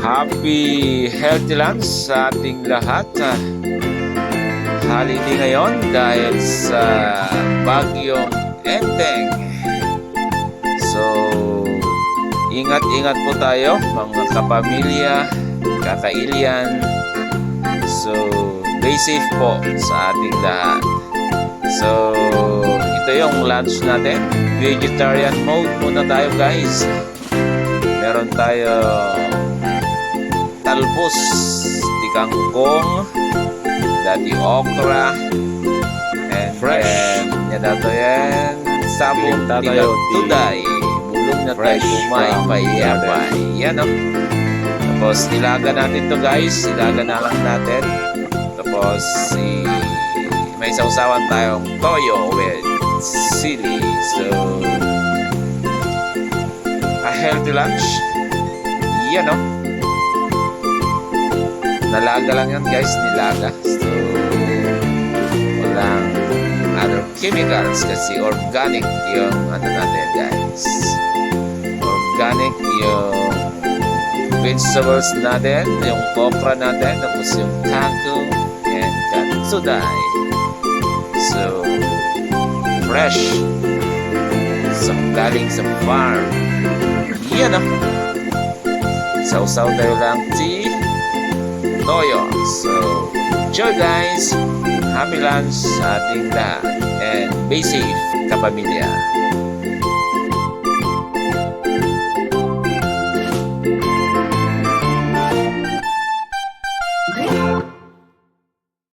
Happy healthy lunch sa ating lahat. Ah, Holiday ngayon dahil sa bagyong Enteng. So, ingat-ingat po tayo mga kapamilya, kakailian. So, stay safe po sa ating lahat. So, ito yung lunch natin. Vegetarian mode muna tayo guys. Meron tayo talbos, di kangkong, dati okra, and Fresh. then, yan dato yan, sabong Tatayo, tuday, bulong na tayo from payabay. Yan o. Tapos, ilaga natin to guys, ilaga na lang natin. Tapos, si may sausawan tayong toyo with sili. So, healthy lunch. Yan o. Nalaga lang yan guys, nilaga. So, walang other chemicals kasi organic yung ano natin guys. Organic yung vegetables natin, yung okra natin, tapos yung kangkong and katsuday. So, fresh. So, galing sa farm. Yan o. Sausaw tayo lang tea toyo. So, enjoy guys! Happy lunch sa ating lahat. And be safe, kapamilya.